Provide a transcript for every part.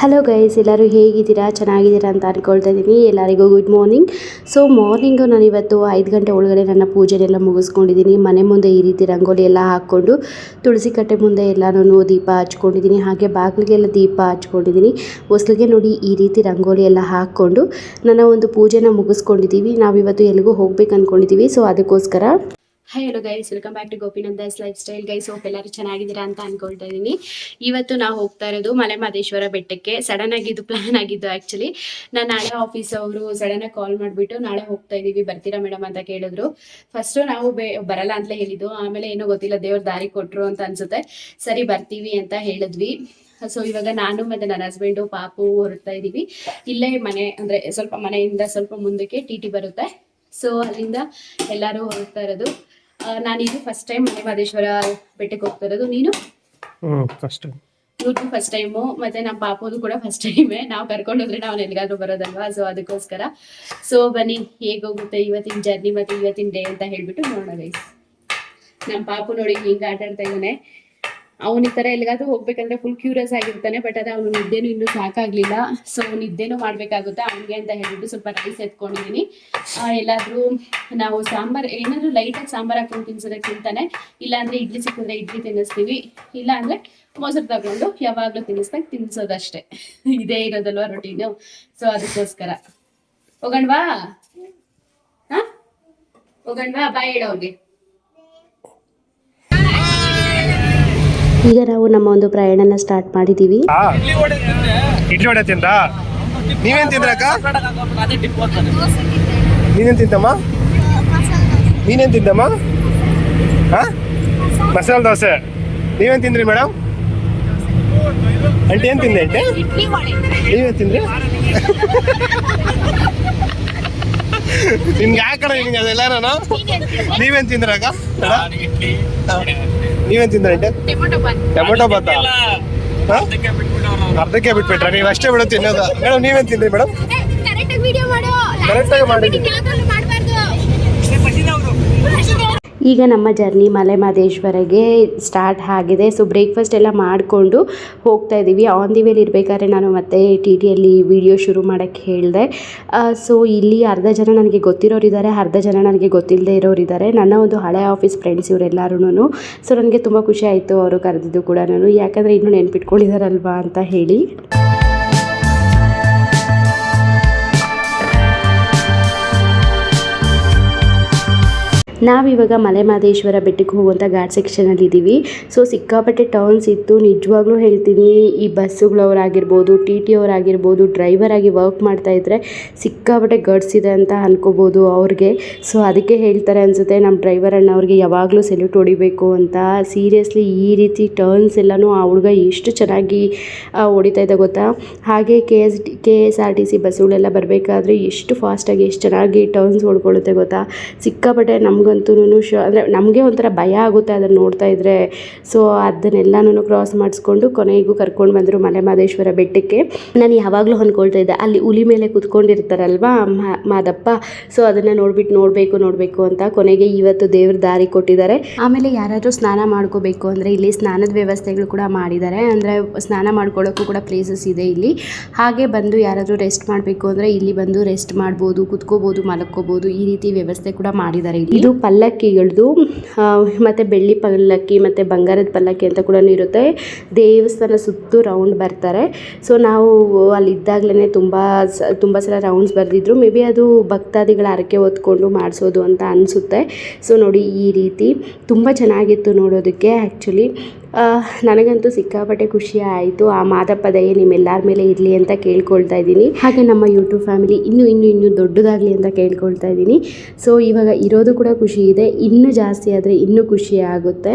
Hello guys ಎಲ್ಲರೂ ಹೇಗಿದ್ದೀರಾ? ಚೆನ್ನಾಗಿದ್ದೀರಾ ಅಂತ ಅಂದ್ಕೊಳ್ತಾ ಇದ್ದೀನಿ. ಎಲ್ಲರಿಗೂ ಗುಡ್ ಮಾರ್ನಿಂಗ್ ಸೊ ಮಾರ್ನಿಂಗು ನಾನು ಇವತ್ತು ಐದು ಗಂಟೆ ಒಳಗಡೆ ನನ್ನ ಪೂಜೆನೆಲ್ಲ ಮುಗಿಸ್ಕೊಂಡಿದ್ದೀನಿ. ಮನೆ ಮುಂದೆ ಈ ರೀತಿ ರಂಗೋಲಿ ಎಲ್ಲ ಹಾಕ್ಕೊಂಡು ತುಳಸಿ ಕಟ್ಟೆ ಮುಂದೆ ಎಲ್ಲನೂ ದೀಪ ಹಚ್ಕೊಂಡಿದ್ದೀನಿ. ಹಾಗೆ ಬಾಗಿಲಿಗೆಲ್ಲ ದೀಪ ಹಚ್ಕೊಂಡಿದ್ದೀನಿ. ಹೊಸಲಿಗೆ ನೋಡಿ ಈ ರೀತಿ ರಂಗೋಲಿ ಎಲ್ಲ ಹಾಕ್ಕೊಂಡು ನನ್ನ ಒಂದು ಪೂಜೆನ ಮುಗಿಸ್ಕೊಂಡಿದ್ದೀವಿ. ನಾವಿವತ್ತು ಎಲ್ಲಿಗೂ ಹೋಗ್ಬೇಕು ಅಂದ್ಕೊಂಡಿದ್ದೀವಿ ಸೊ ಅದಕ್ಕೋಸ್ಕರ hi hello guys welcome back to Gopinandas lifestyle guys hope ಎಲ್ಲರೂ ಚೆನ್ನಾಗಿದ್ದೀರಾ ಅಂತ ಅನ್ಕೊಳ್ತಾ ಇದ್ದೀನಿ. ಇವತ್ತು ನಾವು ಹೋಗ್ತಾ ಇರೋದು ಮಲೆ ಮಹದೇಶ್ವರ ಬೆಟ್ಟಕ್ಕೆ. ಸಡನ್ ಆಗಿ ಇದು ಪ್ಲಾನ್ ಆಗಿದ್ದು ಆಕ್ಚುಲಿ ನಾನು ನಾಳೆ ಆಫೀಸ್ ಅವರು ಸಡನ್ ಆಗಿ ಕಾಲ್ ಮಾಡಿಬಿಟ್ಟು ನಾಳೆ ಹೋಗ್ತಾ ಇದ್ದೀವಿ ಬರ್ತೀರಾ ಮೇಡಮ್ ಅಂತ ಕೇಳಿದ್ರು. ಫಸ್ಟ್ ನಾವು ಬೇ ಬರಲ್ಲ ಅಂತಲೇ ಹೇಳಿದ್ದು. ಆಮೇಲೆ ಏನೋ ಗೊತ್ತಿಲ್ಲ, ದೇವ್ರ ದಾರಿ ಕೊಟ್ಟರು ಅಂತ ಅನ್ಸುತ್ತೆ. ಸರಿ, ಬರ್ತೀವಿ ಅಂತ ಹೇಳಿದ್ವಿ. ಸೊ ಇವಾಗ ನಾನು ಮತ್ತೆ ನನ್ನ ಹಸ್ಬೆಂಡು ಪಾಪು ಹೊರಡ್ತಾ ಇದ್ದೀವಿ ಇಲ್ಲೇ ಮನೆ, ಅಂದ್ರೆ ಸ್ವಲ್ಪ ಮನೆಯಿಂದ ಸ್ವಲ್ಪ ಮುಂದಕ್ಕೆ ಟಿ ಟಿ ಬರುತ್ತೆ. ಸೊ ಅಲ್ಲಿಂದ ಎಲ್ಲರೂ ಹೊರಡ್ತಾ ಇರೋದು. ನಾನಿದು ಫಸ್ಟ್ ಟೈಮ್ ಮಹದೇಶ್ವರ ಬೆಟ್ಟಕ್ಕೆ ಹೋಗ್ತಾ ಇರೋದು. ನೀನು? ಫಸ್ಟ್ ಫಸ್ಟ್ ಇವ್ರದ್ದು ಫಸ್ಟ್ ಟೈಮು ಮತ್ತೆ ನಮ್ಮ ಪಾಪದು ಕೂಡ ಫಸ್ಟ್ ಟೈಮೇ ನಾವು ಕರ್ಕೊಂಡು ಹೋದ್ರೆ ನಾವು ಎಲ್ಲಿಗಾದ್ರೂ ಬರೋದಲ್ವಾ? ಸೊ ಅದಕ್ಕೋಸ್ಕರ. ಸೊ ಬನ್ನಿ ಹೇಗೋಗುತ್ತೆ ಇವತ್ತಿನ ಜರ್ನಿ ಮತ್ತೆ ಇವತ್ತಿನ ಡೇ ಅಂತ ಹೇಳ್ಬಿಟ್ಟು ನೋಡೋಣ ಗೈಸ್ ನಮ್ಮ ಪಾಪು ನೋಡಿ ಹಿಂಗೆ ಆಟ ಆಡ್ತಾ ಇದ್ದಾನೆ. ಅವನ ಈ ತರ ಎಲ್ಲಿಗಾದ್ರೂ ಹೋಗ್ಬೇಕಂದ್ರೆ ಫುಲ್ ಕ್ಯೂರಿಯಸ್ ಆಗಿರ್ತಾನೆ ಬಟ್ ಅದೇ ಅವನು ನಿದ್ದೆನೂ ಇನ್ನೂ ಸಾಕಾಗ್ಲಿಲ್ಲ. ಸೊ ನಿದ್ದೆನೂ ಮಾಡ್ಬೇಕಾಗುತ್ತೆ ಅವನಿಗೆ ಅಂತ ಹೇಳ್ಬಿಟ್ಟು ಸ್ವಲ್ಪ ರೈಸ್ ಎತ್ಕೊಂಡಿದ್ದೀನಿ ಎಲ್ಲಾದ್ರೂ ನಾವು ಸಾಂಬಾರ್, ಏನಾದ್ರು ಲೈಟಾಗಿ ಸಾಂಬಾರ್ ಹಾಕೊಂಡು ತಿನ್ಸೋದಕ್ಕಿಂತಾನೆ ಇಲ್ಲ ಅಂದ್ರೆ ಇಡ್ಲಿ ಸಿಕ್ಕಿದ್ರೆ ಇಡ್ಲಿ ತಿನ್ನಿಸ್ತೀವಿ. ಇಲ್ಲ ಅಂದ್ರೆ ಮೊಸರು ತಗೊಂಡು ಯಾವಾಗ್ಲೂ ತಿನ್ನಿಸ್ದಾಗ ತಿನ್ಸೋದಷ್ಟೇ. ಇದೇ ಇರೋದಲ್ವಾ ರೊಟೀನು ಸೊ ಅದಕ್ಕೋಸ್ಕರ. ಹೋಗಣ್ವಾ? ಹೋಗಣ್ವಾ? ಬಾಯ್ ಹೇಳೋಗೆ ಈಗ ನಾವು ನಮ್ಮ ಒಂದು ಪ್ರಯಾಣನ ಸ್ಟಾರ್ಟ್ ಮಾಡಿದೀವಿ. ಇಡ್ಲಿ ವಡೆ ತಿಂದ? ನೀವೇನ್ ತಿಂದ್ರಕ್ಕ? ನೀನೇನ್ ತಿಂತಮ್ಮ ನೀನೇನ್ ತಿಂದಮ್ಮ? ಹಾ ಮಸಾಲೆ ದೋಸೆ. ನೀವೇನ್ ತಿಂದ್ರಿ ಮೇಡಮ್ ಅಂಟಿ ಏನ್ ತಿಂದೆ ಅಂಟೆ ನೀವೇನ್ ತಿಂದ್ರಿ? ನಿಮ್ಗೆ ಯಾಕಡೆ ನಿಮ್ಗೆ ಅದೆಲ್ಲ ನೀವೇನ್ ತಿಂದ್ರಕ್ಕ? ನೀವೇನ್ ತಿಂದ್ರಂಟೆ ಟೊಮೊಟೊ ಬಾತ. ಹಾ? ಅರ್ಧಕ್ಕೆ ಬಿಟ್ಬಿಟ್ರ? ನೀವು ಅಷ್ಟೇ ಬಿಡೋ ತಿನ್ನೋದು. ಮೇಡಮ್ ನೀವೇನ್ ತಿಂದ್ರಿ ಮೇಡಮ್ ಕರೆಕ್ಟಾಗಿ ವಿಡಿಯೋ ಮಾಡು Correct ಆಗಿ ಮಾಡಿದ್ದೀನಿ. ಮಾಡಬಾರ್ದು ಈಗ ನಮ್ಮ ಜರ್ನಿ ಮಲೆ ಮಹದೇಶ್ವರಗೆ ಸ್ಟಾರ್ಟ್ ಆಗಿದೆ. ಸೊ ಬ್ರೇಕ್ಫಾಸ್ಟ್ ಎಲ್ಲ ಮಾಡಿಕೊಂಡು ಹೋಗ್ತಾ ಇದ್ದೀವಿ. ಆನ್ ದಿ ವೇಲಿ ಇರಬೇಕಾದ್ರೆ ನಾನು ಮತ್ತೆ ಟಿ ಟಿಯಲ್ಲಿ ವಿಡಿಯೋ ಶುರು ಮಾಡೋಕ್ಕೆ ಹೇಳಿದೆ. ಸೊ ಇಲ್ಲಿ ಅರ್ಧ ಜನ ನನಗೆ ಗೊತ್ತಿರೋರು ಇದ್ದಾರೆ, ಅರ್ಧ ಜನ ನನಗೆ ಗೊತ್ತಿಲ್ಲದೆ ಇರೋರು ಇದ್ದಾರೆ. ನನ್ನ ಒಂದು ಹಳೆ ಆಫೀಸ್ ಫ್ರೆಂಡ್ಸ್ ಇವರೆಲ್ಲರೂ ಸೊ ನನಗೆ ತುಂಬ ಖುಷಿ ಆಯಿತು ಅವರು ಕರೆದಿದ್ದು ಕೂಡ ನಾನು. ಯಾಕಂದರೆ ಇನ್ನೂ ನೆನ್ಪಿಟ್ಕೊಂಡಿದ್ದಾರಲ್ವಾ ಅಂತ ಹೇಳಿ. ನಾವಿವಾಗ ಮಲೆ ಮಹದೇಶ್ವರ ಬೆಟ್ಟಕ್ಕೆ ಹೋಗುವಂಥ ಘಾಟ್ ಸೆಕ್ಷನಲ್ಲಿ ಇದ್ದೀವಿ. ಸೊ ಸಿಕ್ಕಾಪಟ್ಟೆ ಟರ್ನ್ಸ್ ಇತ್ತು. ನಿಜವಾಗ್ಲೂ ಹೇಳ್ತೀನಿ, ಈ ಬಸ್ಸುಗಳವರಾಗಿರ್ಬೋದು, ಟಿ ಟಿ ಅವರಾಗಿರ್ಬೋದು ಡ್ರೈವರ್ ಆಗಿ ವರ್ಕ್ ಮಾಡ್ತಾ ಇದ್ರೆ ಸಿಕ್ಕಾಪಟ್ಟೆ ಗಡ್ಸ್ ಇದೆ ಅಂತ ಅನ್ಕೋಬೋದು ಅವ್ರಿಗೆ. ಸೊ ಅದಕ್ಕೆ ಹೇಳ್ತಾರೆ ಅನಿಸುತ್ತೆ, ನಮ್ಮ ಡ್ರೈವರ್ ಅಣ್ಣವ್ರಿಗೆ ಯಾವಾಗಲೂ ಸೆಲ್ಯೂಟ್ ಹೊಡಿಬೇಕು ಅಂತ. ಸೀರಿಯಸ್ಲಿ ಈ ರೀತಿ ಟರ್ನ್ಸ್ ಎಲ್ಲನೂ ಆ ಹುಡುಗ ಎಷ್ಟು ಚೆನ್ನಾಗಿ ಹೊಡಿತಾ ಇದ್ದ ಗೊತ್ತಾ? ಹಾಗೆ K S K S R T C ಬಸ್ಸುಗಳೆಲ್ಲ ಬರಬೇಕಾದ್ರೆ ಎಷ್ಟು ಫಾಸ್ಟಾಗಿ ಎಷ್ಟು ಚೆನ್ನಾಗಿ ಟರ್ನ್ಸ್ ಹೊಡ್ಕೊಳ್ಳುತ್ತೆ ಗೊತ್ತಾ? ಸಿಕ್ಕಾಪಟ್ಟೆ ನಮಗಂತೂ ಶೋ ಅಂದರೆ ನಮಗೆ ಒಂಥರ ಭಯ ಆಗುತ್ತೆ ಅದನ್ನು ನೋಡ್ತಾ ಇದ್ದರೆ ಸೊ ಅದನ್ನೆಲ್ಲನೂ ಕ್ರಾಸ್ ಮಾಡಿಸ್ಕೊಂಡು ಕೊನೆಗೂ ಕರ್ಕೊಂಡು ಬಂದರು ಮಲೆ ಮಹದೇಶ್ವರ ಬೆಟ್ಟಕ್ಕೆ. ನಾನು ಯಾವಾಗಲೂ ಅಂದ್ಕೊಳ್ತಾ ಇದ್ದೆ. ಅಲ್ಲಿ ಹುಲಿ ಮೇಲೆ ಕುತ್ಕೊಂಡಿರ್ತಾರಲ್ವಾ ಮಾದಪ್ಪ. ಸೊ ಅದನ್ನು ನೋಡ್ಬಿಟ್ಟು ನೋಡಬೇಕು ನೋಡಬೇಕು ಅಂತ ಕೊನೆಗೆ ಇವತ್ತು ದೇವ್ರ ದಾರಿ ಕೊಟ್ಟಿದ್ದಾರೆ. ಆಮೇಲೆ ಯಾರಾದರೂ ಸ್ನಾನ ಮಾಡ್ಕೋಬೇಕು ಅಂದರೆ ಇಲ್ಲಿ ಸ್ನಾನದ ವ್ಯವಸ್ಥೆಗಳು ಕೂಡ ಮಾಡಿದ್ದಾರೆ. ಅಂದರೆ ಸ್ನಾನ ಮಾಡ್ಕೊಳ್ಳೋಕ್ಕೂ ಕೂಡ ಪ್ಲೇಸಸ್ ಇದೆ ಇಲ್ಲಿ. ಹಾಗೆ ಬಂದು ಯಾರಾದರೂ ರೆಸ್ಟ್ ಮಾಡಬೇಕು ಅಂದರೆ ಇಲ್ಲಿ ಬಂದು ರೆಸ್ಟ್ ಮಾಡ್ಬೋದು, ಕುತ್ಕೋಬೋದು ಮಲಕ್ಕೋಬೋದು ಈ ರೀತಿ ವ್ಯವಸ್ಥೆ ಕೂಡ ಮಾಡಿದ್ದಾರೆ ಇದು ಪಲ್ಲಕ್ಕಿಗಳದ್ದು ಮತ್ತು ಬೆಳ್ಳಿ ಪಲ್ಲಕ್ಕಿ, ಮತ್ತು ಬಂಗಾರದ ಪಲ್ಲಕ್ಕಿ ಅಂತ ಕೂಡ ಇರುತ್ತೆ. ದೇವಸ್ಥಾನ ಸುತ್ತು ರೌಂಡ್ ಬರ್ತಾರೆ. ಸೊ ನಾವು ಅಲ್ಲಿದ್ದಾಗಲೇ ತುಂಬ ಸ, ತುಂಬ ಸಲ ರೌಂಡ್ಸ್ ಬರೆದಿದ್ರು. ಮೇ ಬಿ ಅದು ಭಕ್ತಾದಿಗಳ ಹರಕೆ ಹೊತ್ಕೊಂಡು ಮಾಡಿಸೋದು ಅಂತ ಅನಿಸುತ್ತೆ. ಸೊ ನೋಡಿ ಈ ರೀತಿ ತುಂಬ ಚೆನ್ನಾಗಿತ್ತು ನೋಡೋದಕ್ಕೆ ಆ್ಯಕ್ಚುಲಿ ನನಗಂತೂ ಸಿಕ್ಕಾಪಟ್ಟೆ ಖುಷಿ ಆಯಿತು. ಆ ಮಾದಪ್ಪ ದಯೆ ನಿಮ್ಮೆಲ್ಲರ ಮೇಲೆ ಇರಲಿ ಅಂತ ಕೇಳ್ಕೊಳ್ತಾ ಇದ್ದೀನಿ. ಹಾಗೆ ನಮ್ಮ ಯೂಟ್ಯೂಬ್ ಫ್ಯಾಮಿಲಿ ಇನ್ನೂ ಇನ್ನೂ ಇನ್ನೂ ದೊಡ್ಡದಾಗಲಿ ಅಂತ ಕೇಳ್ಕೊಳ್ತಾ ಇದ್ದೀನಿ. ಸೊ ಇವಾಗ ಇರೋದು ಕೂಡ ಖುಷಿ ಇದೆ. ಇನ್ನೂ ಜಾಸ್ತಿ ಆದರೆ ಇನ್ನೂ ಖುಷಿ ಆಗುತ್ತೆ.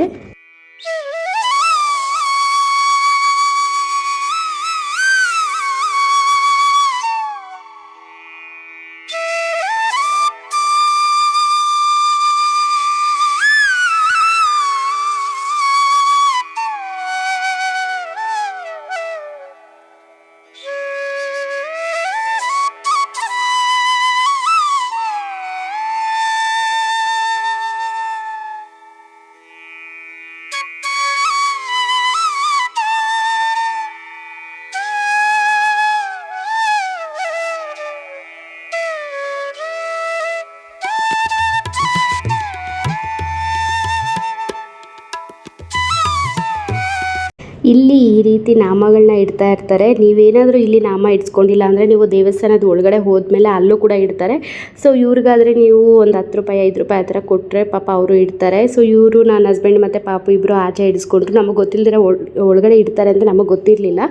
ಇಲ್ಲಿ ಈ ರೀತಿ ನಾಮಗಳನ್ನ ಇಡ್ತಾ ಇರ್ತಾರೆ. ನೀವೇನಾದರೂ ಇಲ್ಲಿ ನಾಮ ಇಡ್ಸ್ಕೊಂಡಿಲ್ಲ ಅಂದರೆ ನೀವು ದೇವಸ್ಥಾನದ ಒಳಗಡೆ ಹೋದ್ಮೇಲೆ ಅಲ್ಲೂ ಕೂಡ ಇಡ್ತಾರೆ. ಸೊ ಇವ್ರಿಗಾದರೆ ನೀವು ಒಂದು ಹತ್ತು ರೂಪಾಯಿ, ಐದು ರೂಪಾಯಿ ಆ ಥರ ಕೊಟ್ಟರೆ ಪಾಪ ಅವರು ಇಡ್ತಾರೆ. ಸೊ ಇವರು ನನ್ನ ಹಸ್ಬೆಂಡ್ ಮತ್ತು ಪಾಪು ಇಬ್ಬರು ಆಚೆ ಇಡಿಸ್ಕೊಂಡ್ರು. ನಮಗೆ ಗೊತ್ತಿಲ್ಲದೆ ಒಳಗಡೆ ಇಡ್ತಾರೆ ಅಂತ ನಮಗೆ ಗೊತ್ತಿರಲಿಲ್ಲ.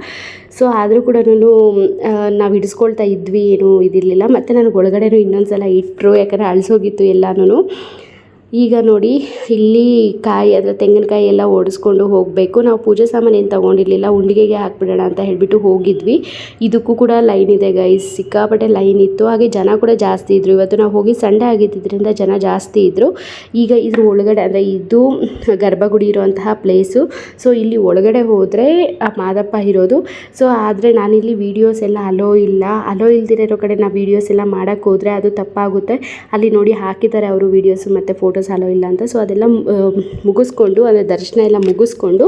ಸೊ ಆದರೂ ಕೂಡ ನಾನು ನಾವು ಇಡಿಸ್ಕೊಳ್ತಾ ಇದ್ವಿ ಏನು ಇದಿರಲಿಲ್ಲ. ಮತ್ತು ನನಗೆ ಒಳಗಡೆನೂ ಇನ್ನೊಂದು ಸಲ ಇಟ್ಟರು ಯಾಕಂದರೆ ಅಳಿಸೋಗಿತ್ತು ಎಲ್ಲನೂ ಈಗ ನೋಡಿ, ಇಲ್ಲಿ ಕಾಯಿ ಅದರ ತೆಂಗಿನಕಾಯಿ ಎಲ್ಲ ಓಡಿಸ್ಕೊಂಡು ಹೋಗಬೇಕು. ನಾವು ಪೂಜೆ ಸಾಮಾನು ಏನು ತೊಗೊಂಡಿರಲಿಲ್ಲ, ಉಂಡಿಗೆಗೆ ಹಾಕ್ಬಿಡೋಣ ಅಂತ ಹೇಳಿಬಿಟ್ಟು ಹೋಗಿದ್ವಿ. ಇದಕ್ಕೂ ಕೂಡ ಲೈನ್ ಇದೆ ಗೈಸ್ ಸಿಕ್ಕಾಪಟ್ಟೆ ಲೈನ್ ಇತ್ತು. ಹಾಗೆ ಜನ ಕೂಡ ಜಾಸ್ತಿ ಇದ್ದರು ಇವತ್ತು ನಾವು ಹೋಗಿ ಸಂಡೆ ಆಗಿದ್ದರಿಂದ ಜನ ಜಾಸ್ತಿ ಇದ್ದರು ಈಗ ಇದ್ರ ಒಳಗಡೆ ಅಂದರೆ ಇದು ಗರ್ಭಗುಡಿ ಇರುವಂತಹ ಪ್ಲೇಸು ಸೊ ಇಲ್ಲಿ ಒಳಗಡೆ ಹೋದರೆ ಆ ಮಾದಪ್ಪ ಇರೋದು. ಸೊ ಆದರೆ ನಾನಿಲ್ಲಿ ವೀಡಿಯೋಸ್ ಎಲ್ಲ ಅಲೋ ಇಲ್ಲ. ಅಲೋ ಇಲ್ದಿರೋ ಕಡೆ ನಾವು ವೀಡಿಯೋಸ್ ಎಲ್ಲ ಮಾಡೋಕ್ಕೆ ಹೋದರೆ ಅದು ತಪ್ಪಾಗುತ್ತೆ. ಅಲ್ಲಿ ನೋಡಿ ಹಾಕಿದ್ದಾರೆ ಅವರು ವೀಡಿಯೋಸು ಮತ್ತು ಫೋಟೋಸ್ ಅಲೋ ಇಲ್ಲ ಅಂತ. ಸೊ ಅದೆಲ್ಲ ಮುಗಿಸ್ಕೊಂಡು, ಅಂದರೆ ದರ್ಶನ ಎಲ್ಲ ಮುಗಿಸ್ಕೊಂಡು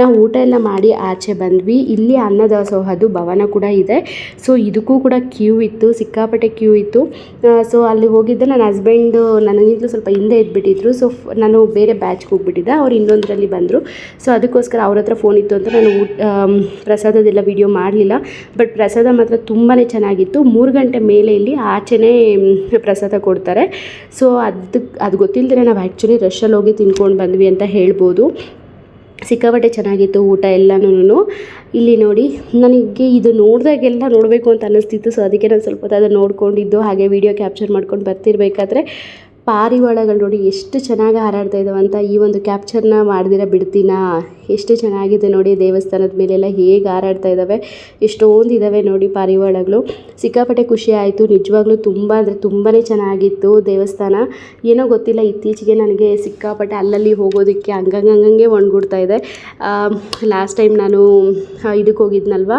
ನಾವು ಊಟ ಎಲ್ಲ ಮಾಡಿ ಆಚೆ ಬಂದ್ವಿ. ಇಲ್ಲಿ ಅನ್ನದಾಸೋಹದು ಭವನ ಕೂಡ ಇದೆ. ಸೊ ಇದಕ್ಕೂ ಕೂಡ ಕ್ಯೂ ಇತ್ತು, ಸಿಕ್ಕಾಪಟ್ಟೆ ಕ್ಯೂ ಇತ್ತು. ಸೊ ಅಲ್ಲಿ ಹೋಗಿದ್ದೆ ನನ್ನ ಹಸ್ಬೆಂಡು ನನಗಿಂತಲೂ ಸ್ವಲ್ಪ ಹಿಂದೆ ಇದ್ಬಿಟ್ಟಿದ್ರು. ಸೊ ನಾನು ಬೇರೆ ಬ್ಯಾಚ್ಗೆ ಹೋಗ್ಬಿಟ್ಟಿದ್ದೆ. ಅವ್ರು ಇನ್ನೊಂದರಲ್ಲಿ ಬಂದರು. ಸೊ ಅದಕ್ಕೋಸ್ಕರ ಅವ್ರ ಹತ್ರ ಫೋನ್ ಇತ್ತು ಅಂತ ನಾನು ಊಟ ಪ್ರಸಾದದೆಲ್ಲ ವಿಡಿಯೋ ಮಾಡಲಿಲ್ಲ. ಬಟ್ ಪ್ರಸಾದ ಮಾತ್ರ ತುಂಬಾ ಚೆನ್ನಾಗಿತ್ತು. ಮೂರು ಗಂಟೆ ಮೇಲೆ ಇಲ್ಲಿ ಆಚೆನೇ, ಪ್ರಸಾದ ಕೊಡ್ತಾರೆ. ಸೊ ಅದಕ್ಕೆ ಅದು ಗೊತ್ತಿಲ್ಲದೆ ನಾವು ಆ್ಯಕ್ಚುಲಿ ರಶಲ್ಲಿ ಹೋಗಿ ತಿನ್ಕೊಂಡು ಬಂದ್ವಿ ಅಂತ ಹೇಳ್ಬೋದು. ಸಿಕ್ಕಾಪಟ್ಟೆ ಚೆನ್ನಾಗಿತ್ತು ಊಟ ಎಲ್ಲನೂ ಇಲ್ಲಿ ನೋಡಿ, ನನಗೆ ಇದು ನೋಡಿದಾಗೆಲ್ಲ ನೋಡಬೇಕು ಅಂತ ಅನ್ನಿಸ್ತಿತ್ತು. ಸೊ ಅದಕ್ಕೆ ನಾನು ಸ್ವಲ್ಪ ಹೊತ್ತು ಅದನ್ನು ನೋಡ್ಕೊಂಡಿದ್ದು. ಹಾಗೆ ವಿಡಿಯೋ ಕ್ಯಾಪ್ಚರ್ ಮಾಡ್ಕೊಂಡು ಬರ್ತಿರ್ಬೇಕಾದ್ರೆ, ಪಾರಿವಾಳಗಳು ನೋಡಿ ಎಷ್ಟು ಚೆನ್ನಾಗಿ ಹಾರಾಡ್ತಾ ಅಂತ ಈ ಒಂದು ಕ್ಯಾಪ್ಚರ್ನ ಮಾಡ್ದಿರ ಬಿಡ್ತೀನಾ? ಎಷ್ಟು ಚೆನ್ನಾಗಿದೆ ನೋಡಿ ದೇವಸ್ಥಾನದ ಮೇಲೆಲ್ಲ ಹೇಗೆ ಹಾರಾಡ್ತಾ ಇದ್ದಾವೆ. ಎಷ್ಟೊಂದು ಇದ್ದಾವೆ ನೋಡಿ ಪಾರಿವಾಳಗಳು. ಸಿಕ್ಕಾಪಟ್ಟೆ ಖುಷಿ ಆಯಿತು. ನಿಜವಾಗ್ಲೂ ತುಂಬ ಅಂದರೆ ತುಂಬಾ ಚೆನ್ನಾಗಿತ್ತು ದೇವಸ್ಥಾನ. ಏನೋ ಗೊತ್ತಿಲ್ಲ, ಇತ್ತೀಚೆಗೆ ನನಗೆ ಸಿಕ್ಕಾಪಟ್ಟೆ ಅಲ್ಲಲ್ಲಿ ಹೋಗೋದಕ್ಕೆ ಹಂಗಂಗೆ ಹಂಗಂಗೆ ಒಣಗುಡ್ತಾ ಇದೆ. ಲಾಸ್ಟ್ ಟೈಮ್ ನಾನು ಇದಕ್ಕೆ ಹೋಗಿದ್ನಲ್ವ?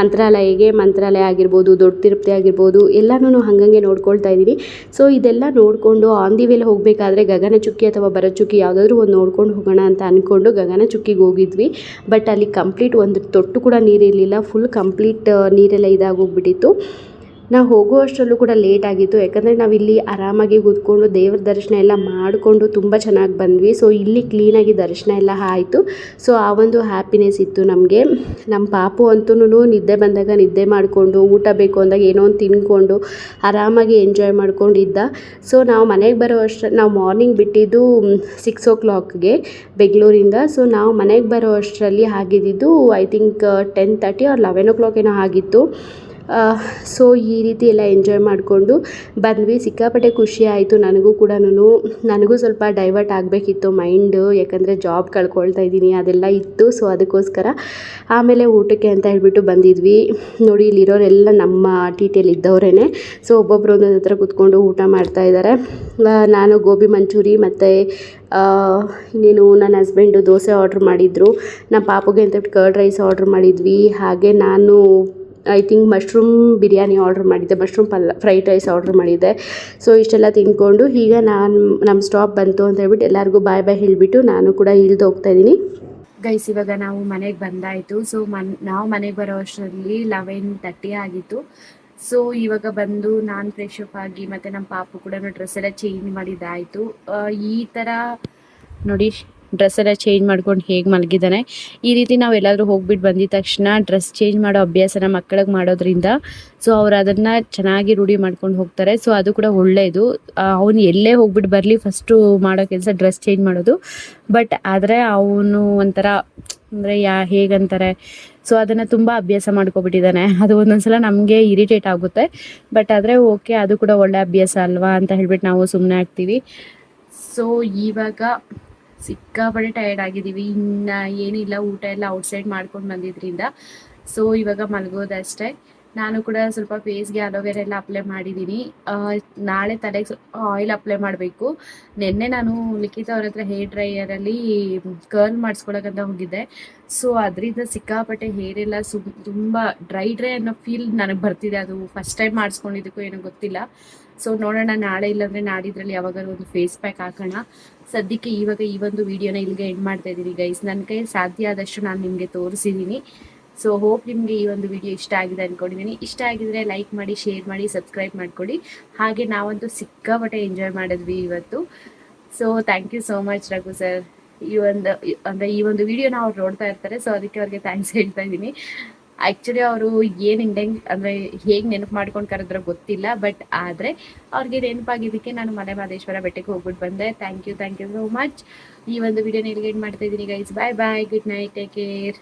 ಮಂತ್ರಾಲಯಗೆ, ಮಂತ್ರಾಲಯ ಆಗಿರ್ಬೋದು, ದೊಡ್ಡ ತಿರುಪತಿ ಆಗಿರ್ಬೋದು ಎಲ್ಲನೂ ಹಂಗಂಗೆ ನೋಡ್ಕೊಳ್ತಾ ಇದ್ದೀನಿ. ಸೊ ಇದೆಲ್ಲ ನೋಡಿಕೊಂಡು ಆನ್ ದಿ ವೇಲೆ ಹೋಗಬೇಕಾದ್ರೆ ಗಗನಚುಕ್ಕಿ ಅಥವಾ ಭರಚುಕ್ಕಿ ಯಾವುದಾದ್ರೂ ಒಂದು ನೋಡ್ಕೊಂಡು ಹೋಗೋಣ ಅಂತ ಅಂದ್ಕೊಂಡು ಗಗನಚುಕ್ಕಿಗೆ ಹೋಗಿದ್ವಿ. ಬಟ್ ಅಲ್ಲಿ ಕಂಪ್ಲೀಟ್ ಒಂದು ತೊಟ್ಟು ಕೂಡ ನೀರಿರಲಿಲ್ಲ. ಫುಲ್ ಕಂಪ್ಲೀಟ್ ನೀರೆಲ್ಲ ಇದಾಗೋಗ್ಬಿಟ್ಟಿತ್ತು ನಾವು ಹೋಗೋ ಅಷ್ಟರಲ್ಲೂ ಕೂಡ ಲೇಟ್ ಆಗಿತ್ತು. ಯಾಕಂದರೆ ನಾವಿಲ್ಲಿ ಆರಾಮಾಗಿ ಕೂತ್ಕೊಂಡು ದೇವ್ರ ದರ್ಶನ ಎಲ್ಲ ಮಾಡಿಕೊಂಡು ತುಂಬ ಚೆನ್ನಾಗಿ ಬಂದ್ವಿ. ಸೊ ಇಲ್ಲಿ ಕ್ಲೀನಾಗಿ ದರ್ಶನ ಎಲ್ಲ ಆಯಿತು. ಸೊ ಆ ಒಂದು ಹ್ಯಾಪಿನೆಸ್ ಇತ್ತು ನಮಗೆ. ನಮ್ಮ ಪಾಪು ಅಂತೂ ನಿದ್ದೆ ಬಂದಾಗ ನಿದ್ದೆ ಮಾಡಿಕೊಂಡು, ಊಟ ಬೇಕು ಅಂದಾಗ ಏನೋ ಒಂದು ತಿನ್ಕೊಂಡು, ಆರಾಮಾಗಿ ಎಂಜಾಯ್ ಮಾಡ್ಕೊಂಡಿದ್ದ. ಸೊ ನಾವು ಮನೆಗೆ ಬರೋ ಅಷ್ಟರ ನಾವು ಮಾರ್ನಿಂಗ್ ಬಿಟ್ಟಿದ್ದು ಸಿಕ್ಸ್ ಓ ಕ್ಲಾಕ್ಗೆ ಬೆಂಗಳೂರಿಂದ. ಸೊ ನಾವು ಮನೆಗೆ ಬರೋ ಅಷ್ಟರಲ್ಲಿ ಆಗಿದ್ದಿದ್ದು I think ten thirty or eleven o'clock ಏನೋ ಆಗಿತ್ತು. ಸೊ ಈ ರೀತಿ ಎಲ್ಲ ಎಂಜಾಯ್ ಮಾಡಿಕೊಂಡು ಬಂದ್ವಿ. ಸಿಕ್ಕಾಪಟ್ಟೆ ಖುಷಿ ಆಯಿತು. ನನಗೂ ಕೂಡ ನನಗೂ ಸ್ವಲ್ಪ ಡೈವರ್ಟ್ ಆಗಬೇಕಿತ್ತು ಮೈಂಡು ಯಾಕಂದರೆ ಜಾಬ್ ಕಳ್ಕೊಳ್ತಾ ಇದ್ದೀನಿ, ಅದೆಲ್ಲ ಇತ್ತು. ಸೊ ಅದಕ್ಕೋಸ್ಕರ ಆಮೇಲೆ ಊಟಕ್ಕೆ ಅಂತ ಹೇಳಿಬಿಟ್ಟು ಬಂದಿದ್ವಿ. ನೋಡಿ, ಇಲ್ಲಿರೋರೆಲ್ಲ ನಮ್ಮ ಟಿ ಟಿಯಲ್ಲಿ ಇದ್ದವರೇ ಸೊ ಒಬ್ಬೊಬ್ಬರು ಒಂದೊಂದು ಹತ್ರ ಕೂತ್ಕೊಂಡು ಊಟ ಮಾಡ್ತಾ ಇದ್ದಾರೆ ನಾನು ಗೋಬಿ ಮಂಚೂರಿ ಮತ್ತು ಇನ್ನೇನು ನನ್ನ ಹಸ್ಬೆಂಡು ದೋಸೆ ಆರ್ಡ್ರ್ ಮಾಡಿದರು. ನಮ್ಮ ಪಾಪುಗೆ ಅಂತ ಕರ್ಡ್ ರೈಸ್ ಆರ್ಡ್ರ್ ಮಾಡಿದ್ವಿ. ಹಾಗೆ ನಾನು I think mushroom biryani order ಮಾಡಿದ್ದೆ. ಮಶ್ರೂಮ್ ಪಲ್ಲ ಫ್ರೈಡ್ ರೈಸ್ ಆರ್ಡ್ರ್ ಮಾಡಿದ್ದೆ. ಸೊ ಇಷ್ಟೆಲ್ಲ ತಿಂದ್ಕೊಂಡು ಈಗ ನಾನು ನಮ್ಮ ಸ್ಟಾಪ್ ಬಂತು ಅಂತ ಹೇಳ್ಬಿಟ್ಟು ಎಲ್ಲರಿಗೂ ಬಾಯ್ ಬಾಯ್ ಹೇಳಿಬಿಟ್ಟು ನಾನು ಕೂಡ ಇಳ್ದು ಹೋಗ್ತಾ ಇದ್ದೀನಿ. ಗೈಸ್ ಇವಾಗ ನಾವು ಮನೆಗೆ ಬಂದಾಯಿತು. ಸೊ ಮನ್, ನಾವು ಮನೆಗೆ ಬರೋ ಅಷ್ಟರಲ್ಲಿ ಲೆವೆನ್ ತರ್ಟಿ ಆಗಿತ್ತು. ಸೊ ಇವಾಗ ಬಂದು ನಾನು ಫ್ರೆಶ್ ಅಪ್ ಆಗಿ ಮತ್ತು ನಮ್ಮ ಪಾಪು ಕೂಡ ಡ್ರೆಸ್ ಎಲ್ಲ ಚೇಂಜ್ ಮಾಡಿದ್ದಾಯಿತು. ಈ ಥರ ನೋಡಿ ಡ್ರೆಸ್ ಎಲ್ಲ ಚೇಂಜ್ ಮಾಡ್ಕೊಂಡು ಹೇಗೆ ಮಲಗಿದ್ದಾನೆ. ಈ ರೀತಿ ನಾವು ಎಲ್ಲಾದರೂ ಹೋಗ್ಬಿಟ್ಟು ಬಂದಿದ ತಕ್ಷಣ ಡ್ರೆಸ್ ಚೇಂಜ್ ಮಾಡೋ ಅಭ್ಯಾಸನ ಮಕ್ಕಳಿಗೆ ಮಾಡೋದ್ರಿಂದ ಸೊ ಅವ್ರು ಅದನ್ನು ಚೆನ್ನಾಗಿ ರೂಢಿ ಮಾಡ್ಕೊಂಡು ಹೋಗ್ತಾರೆ. ಸೊ ಅದು ಕೂಡ ಒಳ್ಳೆಯದು ಅವನು ಎಲ್ಲೇ ಹೋಗ್ಬಿಟ್ಟು ಬರಲಿ ಫಸ್ಟು ಮಾಡೋ ಕೆಲಸ ಡ್ರೆಸ್ ಚೇಂಜ್ ಮಾಡೋದು. ಬಟ್ ಆದರೆ ಅವನು ಒಂಥರ ಅಂದರೆ ಯಾ, ಹೇಗಂತಾರೆ? ಸೊ ಅದನ್ನು ತುಂಬ ಅಭ್ಯಾಸ ಮಾಡ್ಕೊಬಿಟ್ಟಿದ್ದಾನೆ. ಅದು ಒಂದೊಂದ್ಸಲ ನಮಗೆ ಇರಿಟೇಟ್ ಆಗುತ್ತೆ. ಬಟ್ ಆದರೆ ಓಕೆ, ಅದು ಕೂಡ ಒಳ್ಳೆ ಅಭ್ಯಾಸ ಅಲ್ವಾ ಅಂತ ಹೇಳ್ಬಿಟ್ಟು ನಾವು ಸುಮ್ಮನೆ ಆಗ್ತೀವಿ. ಸೊ ಇವಾಗ ಸಿಕ್ಕಾಪಟ್ಟೆ ಟಯರ್ಡ್ ಆಗಿದ್ದೀವಿ. ಇನ್ನು ಏನಿಲ್ಲ ಊಟ ಎಲ್ಲ ಔಟ್ಸೈಡ್ ಮಾಡ್ಕೊಂಡು ಬಂದಿದ್ರಿಂದ. ಸೊ ಇವಾಗ ಮಲಗೋದಷ್ಟೇ. ನಾನು ಕೂಡ ಸ್ವಲ್ಪ ಫೇಸ್ಗೆ ಅಲೋವೆರಾ ಎಲ್ಲ ಅಪ್ಲೈ ಮಾಡಿದ್ದೀನಿ ನಾಳೆ ತಲೆಗೆ ಆಯಿಲ್ ಅಪ್ಲೈ ಮಾಡಬೇಕು. ನಿನ್ನೆ ನಾನು ಲಿಖಿತ ಅವ್ರ ಹತ್ರ ಹೇರ್ ಡ್ರೈಯರಲ್ಲಿ ಕರ್ಲ್ ಮಾಡಿಸ್ಕೊಳಕಂತ ಹೋಗಿದ್ದೆ. ಸೊ ಅದರಿಂದ ಸಿಕ್ಕಾಪಟ್ಟೆ ಹೇರ್ ಎಲ್ಲ ಸು ತುಂಬ ಡ್ರೈ ಡ್ರೈ ಅನ್ನೋ ಫೀಲ್ ನನಗೆ ಬರ್ತಿದೆ. ಅದು ಫಸ್ಟ್ ಟೈಮ್ ಮಾಡಿಸ್ಕೊಂಡಿದ್ದಕ್ಕೂ ಏನೋ ಗೊತ್ತಿಲ್ಲ. ಸೊ ನೋಡೋಣ ನಾಳೆ ಇಲ್ಲಾಂದ್ರೆ ನಾಡಿದ್ರಲ್ಲಿ ಯಾವಾಗಾದ್ರು ಒಂದು ಫೇಸ್ ಪ್ಯಾಕ್ ಹಾಕೋಣ. ಸದ್ಯಕ್ಕೆ ಇವಾಗ ಈ ಒಂದು ವಿಡಿಯೋನ ಇಲ್ಲಿಗೆ ಎಂಡ್ ಮಾಡ್ತಾ ಇದ್ದೀನಿ ಗೈಸ್ ನನ್ನ ಕೈ ಸಾಧ್ಯ ಆದಷ್ಟು ನಾನು ನಿಮಗೆ ತೋರಿಸಿದ್ದೀನಿ ಸೊ ಹೋಪ್ ನಿಮಗೆ ಈ ಒಂದು ವಿಡಿಯೋ ಇಷ್ಟ ಆಗಿದೆ ಅಂದ್ಕೊಂಡಿದ್ದೀನಿ ಇಷ್ಟ ಆಗಿದ್ರೆ ಲೈಕ್ ಮಾಡಿ ಶೇರ್ ಮಾಡಿ ಸಬ್ಸ್ಕ್ರೈಬ್ ಮಾಡ್ಕೊಳ್ಳಿ. ಹಾಗೆ ನಾವಂತೂ ಸಿಕ್ಕಾಪಟ್ಟೆ ಎಂಜಾಯ್ ಮಾಡಿದ್ವಿ ಇವತ್ತು. So thank you so much Raghu sir ಈ ಒಂದು, ಅಂದರೆ ಈ ಒಂದು ವಿಡಿಯೋನ ಅವ್ರು ನೋಡ್ತಾ ಇರ್ತಾರೆ ಸೊ ಅದಕ್ಕೆ ಅವ್ರಿಗೆ ಥ್ಯಾಂಕ್ಸ್ ಹೇಳ್ತಾ ಇದ್ದೀನಿ. ಆ್ಯಕ್ಚುಲಿ ಅವರು ಏನು ಇಂಡೆಂಗ್ ಅಂದರೆ ಹೇಗೆ ನೆನಪು ಮಾಡ್ಕೊಂಡು ಕರೆದ್ರೆ ಗೊತ್ತಿಲ್ಲ ಬಟ್ ಆದರೆ ಅವ್ರಿಗೆ ನೆನಪಾಗಿದ್ದಕ್ಕೆ ನಾನು ಮಲೆ ಮಹದೇಶ್ವರ ಬೆಟ್ಟಕ್ಕೆ ಹೋಗ್ಬಿಟ್ಟು ಬಂದೆ. Thank you thank you so much ಈ ಒಂದು ವಿಡಿಯೋ ಇಲ್ಲಿಗೆ ಮಾಡ್ತಾ ಇದ್ದೀನಿ guys bye bye good night take care